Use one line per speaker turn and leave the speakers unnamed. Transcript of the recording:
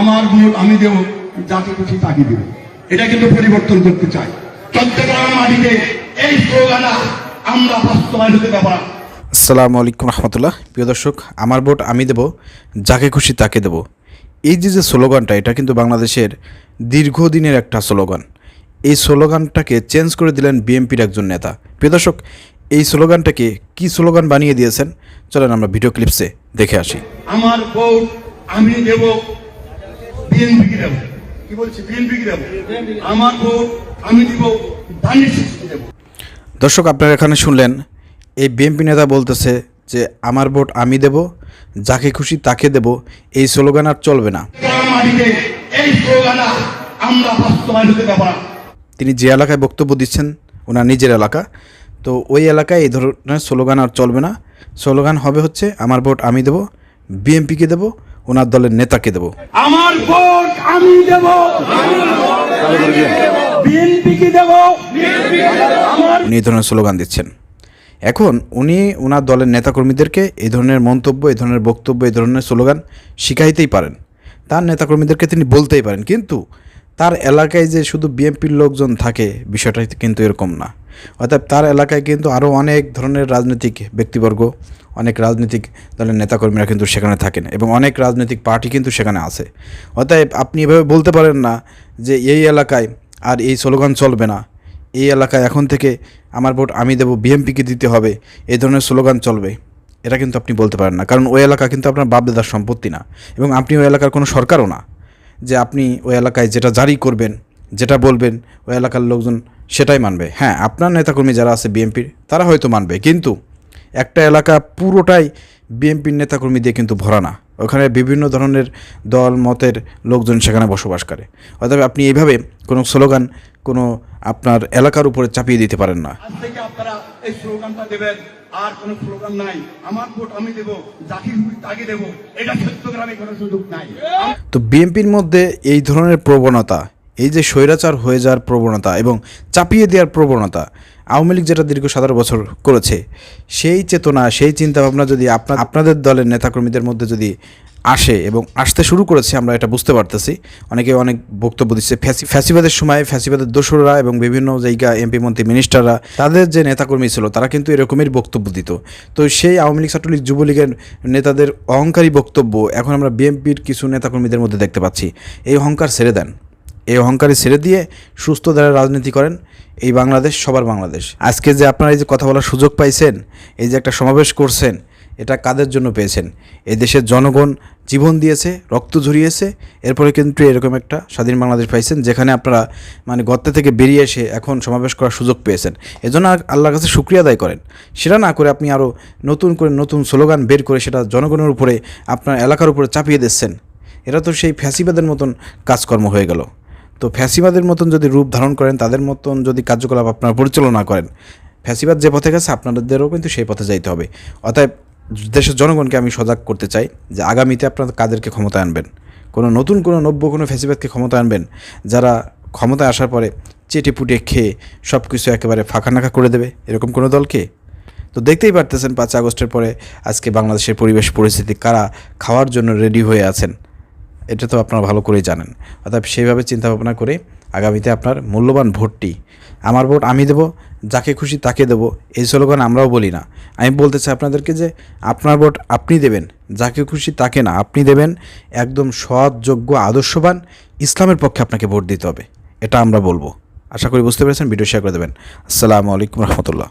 আমার ভোট আমি দেব যাকে খুশি তাকে দেব। এটা কিন্তু পরিবর্তন করতে চাই। চট্টগ্রাম মাটিতে। এই স্লোগান আমরা বাস্তবায়ন হতে না।
আসসালামু আলাইকুম রহমতুল্লাহ। প্রিয় দর্শক আমার ভোট আমি দেব যাকে খুশি তাকে দেব। এই যে যে স্লোগানটা এটা কিন্তু বাংলাদেশের দীর্ঘদিনের একটা স্লোগান। এই স্লোগানটাকে চেঞ্জ করে দিলেন বিএনপির একজন নেতা। প্রিয় দর্শক এই স্লোগানটাকে কি স্লোগান বানিয়ে দিয়েছেন? চলেন আমরা ভিডিও ক্লিপসে দেখে আসি।
আমার ভোট আমি দেব বিএনপিকে দেব? কি বলছি? বিএনপিকে দেব? আমার ভোট আমি দিব ধানের শীষকে দেব।
দর্শক আপনারা এখানে শুনলেন এই বিএনপি নেতা বলতেছে যে আমার ভোট আমি দেব যাকে খুশি তাকে দেব এই স্লোগান আর চলবে না। তিনি যে এলাকায় বক্তব্য দিচ্ছেন ওনার নিজের এলাকা তো ওই এলাকায় এই ধরনের স্লোগান আর চলবে না। স্লোগান হবে হচ্ছে আমার ভোট আমি দেব বিএনপিকে দেব ওনার দলের নেতাকে দেব।
আমার ভোট আমি দেব। বিএনপিকে দেব।
উনি এই ধরনের স্লোগান দিচ্ছেন। এখন উনি ওনার দলের নেতাকর্মীদেরকে এই ধরনের মন্তব্য এই ধরনের বক্তব্য এই ধরনের স্লোগান শিখাইতেই পারেন। তার নেতাকর্মীদেরকে তিনি বলতেই পারেন কিন্তু তার এলাকায় যে শুধু বিএনপির লোকজন থাকে বিষয়টা কিন্তু এরকম না। অর্থাৎ তার এলাকায় কিন্তু আরও অনেক ধরনের রাজনৈতিক ব্যক্তিবর্গ, অনেক রাজনৈতিক দলের নেতাকর্মীরা কিন্তু সেখানে থাকেন এবং অনেক রাজনৈতিক পার্টি কিন্তু সেখানে আছে। অতএব আপনি এভাবে বলতে পারেন না যে এই এলাকায় আর এই স্লোগান চলবে না। এই এলাকায় এখন থেকে আমার ভোট আমি দেবো, বিএমপিকে দিতে হবে এই ধরনের স্লোগান চলবে। এটা কিন্তু আপনি বলতে পারেন না। কারণ ওই এলাকা কিন্তু আপনার বাপদাদার সম্পত্তি না এবং আপনি ওই এলাকার কোনো সরকারও না। যে আপনি ওই এলাকায় যেটা জারি করবেন, যেটা বলবেন, ওই এলাকার লোকজন সেটাই মানবে। হ্যাঁ আপনার নেতাকর্মী যারা আছে বিএনপির তারা হয়তো মানবে। কিন্তু একটা এলাকা পুরোটাই বিএনপির নেতাকর্মী দিয়ে কিন্তু ভরা না। ওখানে বিভিন্ন ধরনের দল মতের লোকজন সেখানে বসবাস করে। অর্থাৎ আপনি এইভাবে কোনো স্লোগান কোনো আপনার এলাকার উপরে চাপিয়ে দিতে পারেন না।
থেকে আপনারা এই স্লোগানটা দেবেন। আর কোনো স্লোগান নাই। আমার ভোট আমি দেব যাকে তাকে দেব। এটা চট্টগ্রামে কোনো সুযোগ নাই।
তো বিএনপির মধ্যে এই ধরনের প্রবণতা এই যে স্বৈরাচার হয়ে যাওয়ার প্রবণতা এবং চাপিয়ে দেওয়ার প্রবণতা, আওয়ামী লীগ যেটা দীর্ঘ সতেরো বছর করেছে, সেই চেতনা, সেই চিন্তাভাবনা যদি আপনার আপনাদের দলের নেতাকর্মীদের মধ্যে যদি আসে এবং আসতে শুরু করেছে, আমরা এটা বুঝতে পারতেছি। অনেকে অনেক বক্তব্য দিচ্ছে, ফ্যাসি, ফ্যাসিবাদের সময় ফ্যাসিবাদের দোসররা এবং বিভিন্ন জায়গা এমপি, মন্ত্রী, মিনিস্টাররা, তাদের যে নেতাকর্মী ছিল, তারা কিন্তু এরকমের বক্তব্য দিত। তো সেই আওয়ামী লীগ, ছাত্রলীগ, যুবলীগের নেতাদের অহংকারী বক্তব্য এখন আমরা বিএনপির কিছু নেতাকর্মীদের মধ্যে দেখতে পাচ্ছি। এই অহংকার ছেড়ে দেন। এই অহংকারে ছেড়ে দিয়ে সুস্থ দ্বারা রাজনীতি করেন এই বাংলাদেশ সবার বাংলাদেশ। আজকে যে আপনারা এই যে কথা বলার সুযোগ পাইছেন, এই যে একটা সমাবেশ করছেন, এটা কাদের জন্য পেয়েছেন? এই দেশের জনগণ জীবন দিয়েছে, রক্ত ঝরিয়েছে, এরপরে কিন্তু এরকম একটা স্বাধীন বাংলাদেশ পাইছেন, যেখানে আপনারা মানে গর্তে থেকে বেরিয়ে এসে এখন সমাবেশ করার সুযোগ পেয়েছেন। এজন্য আল্লাহর কাছে শুক্রিয়া আদায় করেন। সেটা না করে আপনি আরও নতুন করে নতুন স্লোগান বের করে সেটা জনগণের উপরে আপনার এলাকার উপরে চাপিয়ে দিচ্ছেন। এটা তো সেই ফ্যাসিবাদের মতন কাজকর্ম হয়ে গেল। তো ফ্যাসিবাদের মতন যদি রূপ ধারণ করেন, তাদের মতন যদি কার্যকলাপ আপনারা পরিচালনা করেন, ফ্যাসিবাদ যে পথে গেছে, আপনাদেরও কিন্তু সেই পথে যাইতে হবে। অতএব দেশের জনগণকে আমি সজাগ করতে চাই যে আগামীতে আপনারা কাদেরকে ক্ষমতায় আনবেন। কোনো নতুন, কোনো নব্য, কোনো ফ্যাসিবাদকে ক্ষমতায় আনবেন, যারা ক্ষমতায় আসার পরে চেটে পুটে খেয়ে সব কিছু একেবারে ফাঁকা নাকা করে দেবে। এরকম কোনো দলকে তো দেখতেই পারতেছেন পাঁচ আগস্টের পরে আজকে বাংলাদেশের পরিবেশ, পরিস্থিতি, কারা খাওয়ার জন্য রেডি হয়ে আছেন। এটা তো আপনারা ভালো করেই জানেন। অর্থাৎ সেইভাবে চিন্তা ভাবনা করে আগামীতে আপনার মূল্যবান ভোটটি, আমার ভোট আমি দেব, যাকে খুশি তাকে দেব, এই স্লোগান আমরাও বলি না। আমি বলতে চাই আপনাদেরকে যে আপনার ভোট আপনি দেবেন, যাকে খুশি তাকে না, আপনি দেবেন একদম সৎ যোগ্য আদর্শবান, ইসলামের পক্ষে আপনাকে ভোট দিতে হবে। এটা আমরা বলব। আশা করি বুঝতে পেরেছেন, ভিডিও শেয়ার করে দেবেন। আসসালামু আলাইকুম রহমতুল্লাহ।